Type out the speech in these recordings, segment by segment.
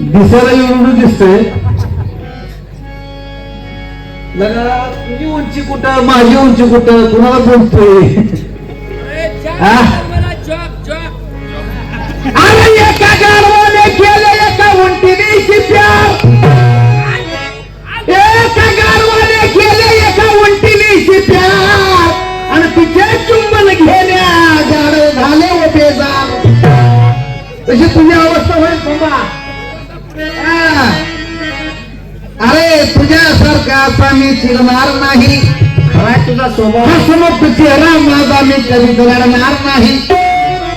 दिसायला एवढं दिसतंय. तुझी उंची कुठं माझी उंची कुठं? कुणाला बोलतोय? अरे तुझ्यासारखा असा मी चिरणार नाही. तुझा स्वभाव चेहरा माझा मी कधी नाही.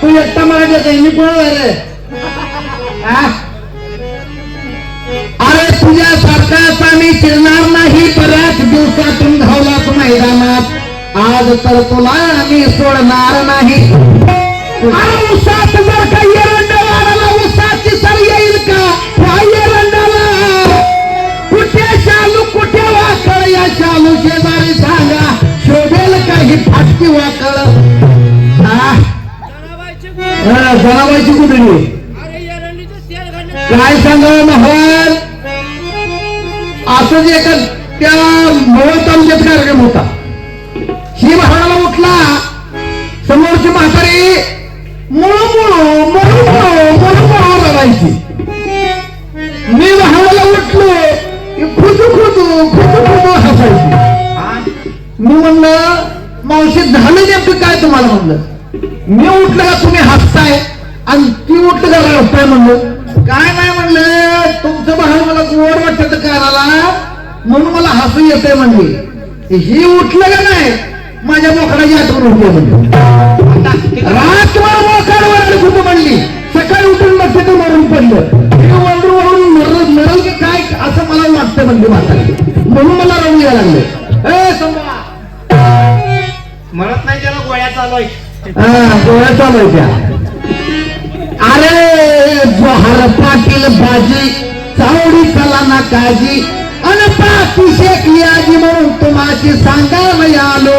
तू एकटा मी कोण रे? हा? अरे तुझ्यासारखा असा मी चिरणार नाही. बऱ्याच दिवसातून धावला तू मैदानात. आज तर तुला मी सोडणार नाही. अरे जर का जनाबाईची कुठली? काय सांगावं महाराज असंच एका त्या मोळ तालुक्यात कार्यक्रम होता. ही महाराला उठला. समोरची म्हातारी मुळू मुळू मुळू मुळू रडायची. मी वाहनाला उठलो खुदू खुदू खुदू खुदू हसायची. मी म्हणलं मावशी झालं नेमकं काय? तुम्हाला म्हणलं. मी उठलं का तुम्ही हसताय? आणि ती उठलं का रडताय म्हणलं. काय नाही म्हणलं तुमचं भान मला गोड वाटत कानाला म्हणून मला हसू येतंय म्हणले. ही उठलं का नाही माझ्या मोकडाची आठवण होती म्हणले. रातभर मोकाडवर आली कुठं म्हणली? सकाळी उठून मग तिथं मरून पडलं. हे वळून वळून मरल मरल की काय असं मला वाटतं म्हणली म्हातारी. म्हणून मला रडू यायला लागले. ए सोमा म्हणत नाही त्याला गोळ्या चालू आहे हा, डोळ्या चालू आहे त्या. अरे जोहार पाटील बाजी चावडी चला ना काजी अन शेकली आजी म्हणून तुम्हाची सांगायला आलो.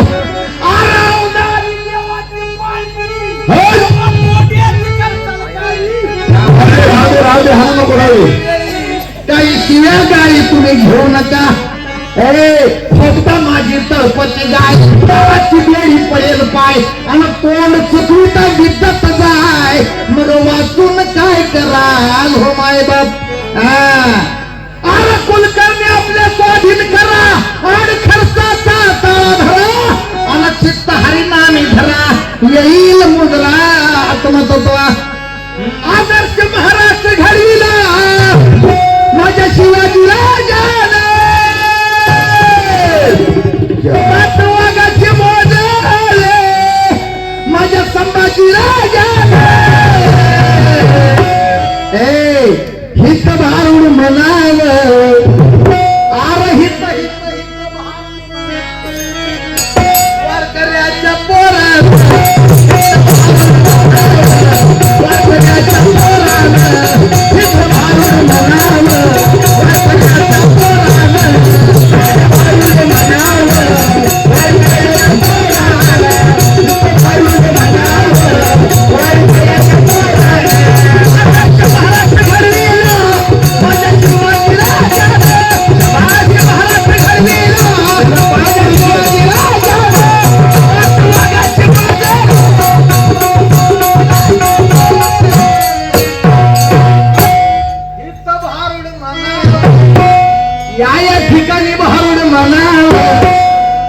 देवाची हा. काही शिव्या गाई तुम्ही घेऊ नका. अरे फक्त माझी तळपती गाय. बेडी पडेल पाय. आणि तोंड चुकविता विद्यत जाय मग वाचून काय कराल हो माय बाप हा.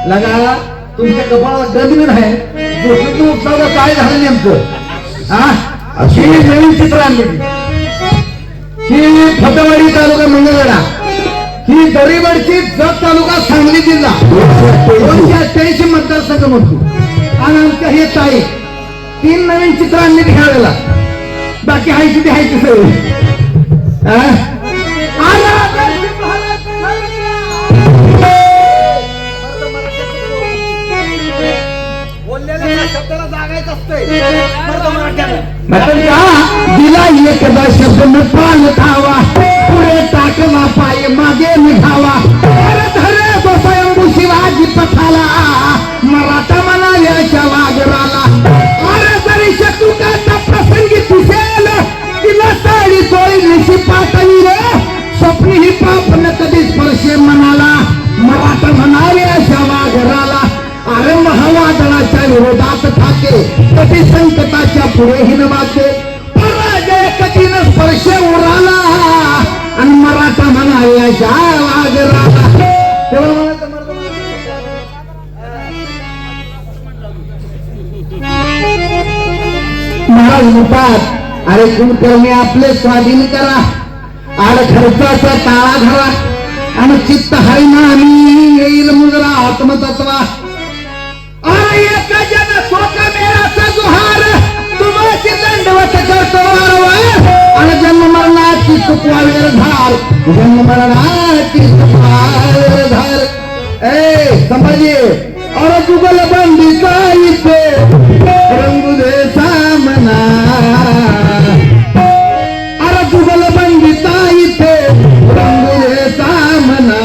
लगा तुमच्या कपाळाला गजबीन आहे. जोशीतून उत्सवाला काय झालं नेमकं? हा? अशी नवीन चित्र आणली ही फतवाडी तालुका मंगळवेढा. ही दरीवडची जत तालुका सांगली जिल्हा. दोनशे अठ्ठ्याऐंशी मतदारसंघ म्हणतो आणि आमच्या हे ताई तीन नवीन चित्र आणली वेळेला. बाकी हायची ती हायची सगळी. बोललेल्या शब्दाला जागायचं दिला एकदा शब्द न पाल खावा पुढे टाकला पाय मागे निघावा. धरे स्वयंभू शिवाजी पथाला. विरोधात ठाके कधी संकटाच्या पुढेही न पराजय कधी न स्पर्श उराला आणि मराठा म्हणाला जागराला महाराज. म्हणतात अरे कुलकर्णी आपले स्वाधीन करा. आड खर्चाचा ताळा धरा. आणि चित्त हरिणा आम्ही येईल मुजरा आत्मतत्वा. कुपाल धर जन्मरणाति कुपाल धर ए समझिए और जुगल बंदी काई पे रंग दे सामना। अरे जुगल बंदी ताई पे रंग दे सामना।